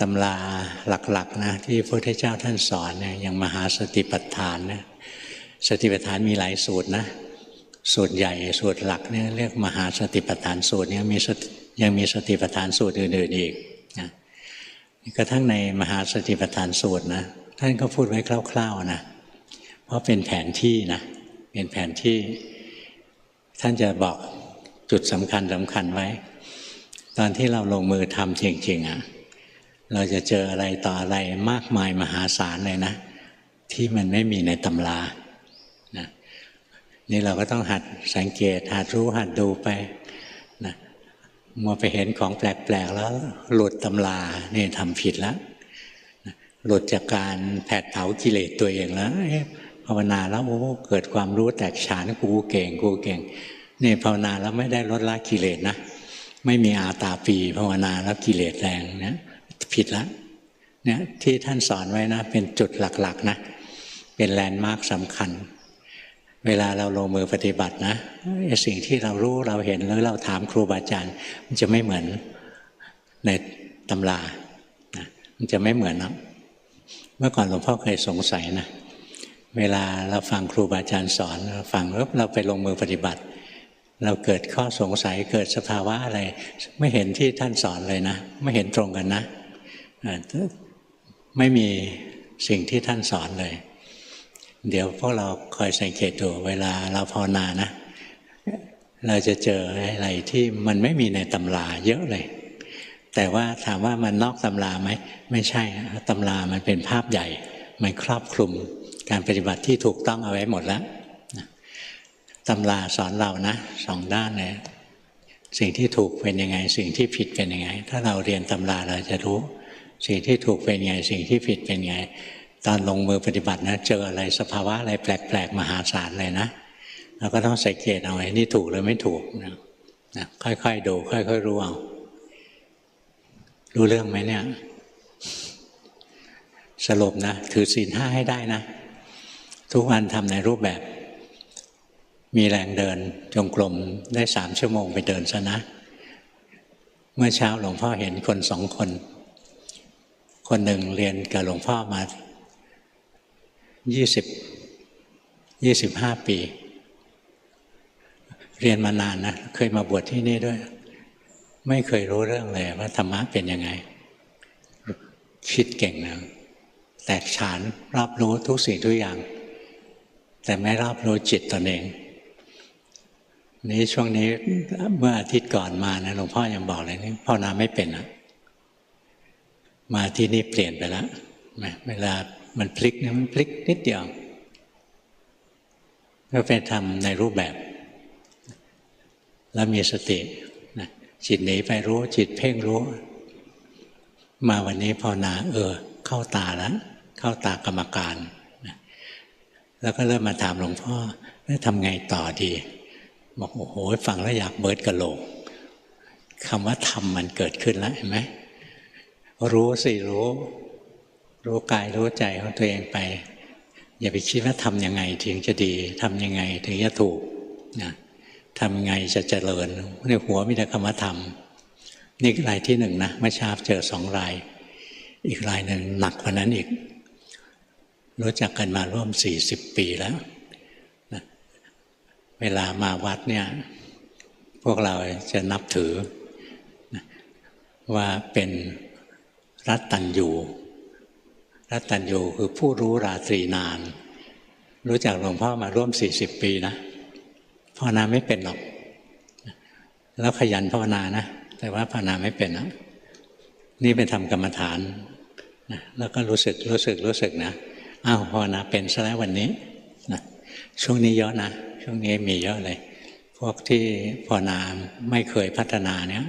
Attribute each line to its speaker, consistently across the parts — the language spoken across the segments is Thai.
Speaker 1: ตำราหลักๆนะที่พระพุทธเจ้าท่านสอนเนี่ยอย่างมหาสติปัฏฐานนะสติปัฏฐานมีหลายสูตรนะ สูตรใหญ่สูตรหลักเนี่ยเรียกมหาสติปัฏฐานสูตรเนี่ยมีสติยังมีสติปัฏฐานสูตรอื่นๆอีกนะกระทั่งในมหาสติปัฏฐานสูตรนะท่านก็พูดไว้คร่าวๆนะเพราะเป็นแผนที่นะเป็นแผนที่ท่านจะบอกจุดสำคัญสำคัญไว้ ตอนที่เราลงมือทำจริงๆอะ่ะ เราจะเจออะไรต่ออะไรมากมายมหาศาลเลยนะ ที่มันไม่มีในตำรานะนี่เราก็ต้องหัดสังเกต หัดรู้หัดดูไปนะมัวไปเห็นของแปลก ๆ แล้วหลุดตำรานี่ทำผิดแล้วนะหลุดจากการแผดเผากิเลสตัวเองแล้วภาวนาแล้วโอ้เกิดความรู้แตกฉานกูเก่งกูเก่งนี่ภาวนาแล้วไม่ได้ลดละกิเลสนะ ไม่มีอาตาปีภาวนาแล้วกิเลสแรงนะ ผิดละเนี่ยที่ท่านสอนไว้นะ เป็นจุดหลักๆนะ เป็นแลนด์มาร์คสำคัญ เวลาเราลงมือปฏิบัตินะสิ่งที่เรารู้เราเห็นแล้วเราถามครูบาอาจารย์ มันจะไม่เหมือนในตำรานะมันจะไม่เหมือนนะเมื่อก่อนหลวงพ่อเคยสงสัยนะเวลาเราฟังครูบาอาจารย์สอนเราฟังแล้วเราไปลงมือปฏิบัติ เราเกิดข้อสงสัยเกิดสภาวะอะไร ไม่เห็นที่ท่านสอนเลยนะ ไม่เห็นตรงกันนะ ไม่มีสิ่งที่ท่านสอนเลย เดี๋ยวพวกเราคอยสังเกตดูเวลาเราภาวนานะ เราจะเจออะไรที่มันไม่มีในตำราเยอะเลย แต่ว่าถามว่ามันนอกตำราไหม ไม่ใช่ตำรามันเป็นภาพใหญ่ มันครอบคลุมการปฏิบัติที่ถูกต้องเอาไว้หมดแล้วตำราสอนเรานะสองด้านเลยสิ่งที่ถูกเป็นยังไง สิ่งที่ผิดเป็นยังไง ถ้าเราเรียนตำราเราจะรู้ สิ่งที่ถูกเป็นไง สิ่งที่ผิดเป็นไง ตอนลงมือปฏิบัตินะเจออะไรสภาวะอะไรแปลกๆมหาศาลเลยนะเราก็ต้องสังเกตเอาไว้นี่ถูกหรือไม่ถูกนะนะค่อยๆดูค่อยๆรู้เอารู้เรื่องไหมเนี่ย สรุปนะ ถือศีลห้าให้ได้นะ ทุกวันทำในรูปแบบ มีแรงเดินจงกรมได้สามชั่วโมงไปเดินซะนะ เมื่อเช้าหลวงพ่อเห็นคนสองคน คนหนึ่งเรียนกับหลวงพ่อมายี่สิบยี่สิบห้าปี เรียนมานานนะ เคยมาบวชที่นี่ด้วย ไม่เคยรู้เรื่องเลยว่าธรรมะเป็นยังไง คิดเก่งนะแตกฉานรอบรู้ทุกสิ่งทุกอย่าง แต่ไม่รอบรู้จิตตนเอง นี้ช่วงนี้เมื่ออาทิตย์ก่อนมานะหลวงพ่อยังบอกเลยนี่พ่อนาไม่เป็นนะ มาที่นี่เปลี่ยนไปแล้วเวลามันพลิกเนี่ยมันพลิกนิดเดียว ก็ไปทำในรูปแบบ แล้วมีสตินะจิตหนีไปรู้จิตเพ่งรู้ มาวันนี้ภาวนาเออ เข้าตาแล้วเข้าตากรรมการนะแล้วก็เริ่มมาถามหลวงพ่อแล้วทำไงต่อดีบอกโอ้โหฟังแล้วอยากเบิดกระโหลกคำว่าธรรมมันเกิดขึ้นแล้วเห็นไหม รู้สิรู้ รู้กายรู้ใจของตัวเองไป อย่าไปคิดว่าทำยังไงถึงจะดีทำยังไงถึงจะถูกนะทำไงจะเจริญในหัวมีแต่คำว่าทำนี่รายที่หนึ่งนะเมื่อเช้าเจอสองราย อีกรายหนึ่งหนักกว่านั้นอีก รู้จักกันมาร่วมสี่สิบปีแล้วนะเวลามาวัดเนี่ย พวกเราจะนับถือนะว่าเป็น รัตตัญญูรัตตัญญูคือผู้รู้ราตรีนาน รู้จักหลวงพ่อมาร่วมสี่สิบปีนะภาวนาไม่เป็นหรอก แล้วขยันภาวนานะ แต่ว่าภาวนาไม่เป็นนะนี่ไปทำกรรมฐานนะแล้วก็รู้สึกรู้สึกรู้สึกนะอ้าวภาวนาเป็นซะแล้ววันนี้นะช่วงนี้เยอะนะช่วงนี้มีเยอะเลย พวกที่ภาวนาไม่เคยพัฒนาเนี่ย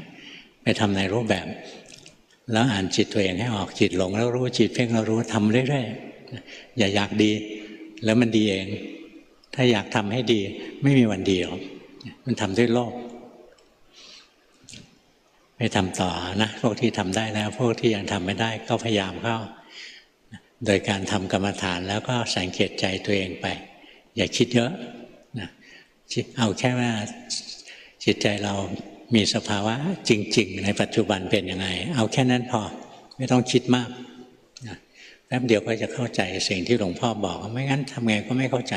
Speaker 1: ไปทำในรูปแบบ แล้วอ่านจิตตัวเองให้ออกจิตหลงแล้วรู้จิตเพ่งแล้วรู้ทำเรื่อยๆอย่าอยากดี แล้วมันดีเอง ถ้าอยากทำให้ดี ไม่มีวันดีหรอกมันทำด้วยโลภไปทำต่อนะพวกที่ทำได้แล้ว พวกที่ยังทำไม่ได้ก็พยายามเข้า โดยการทำกรรมฐานแล้วก็สังเกตใจตัวเองไป อย่าคิดเยอะนะเอาแค่ว่าจิตใจเรา มีสภาวะจริง ๆ ในปัจจุบันเป็นยังไง เอาแค่นั้นพอไม่ต้องคิดมากแป๊บเดียวก็จะเข้าใจสิ่งที่หลวงพ่อบอก ไม่งั้นทำไงก็ไม่เข้าใจ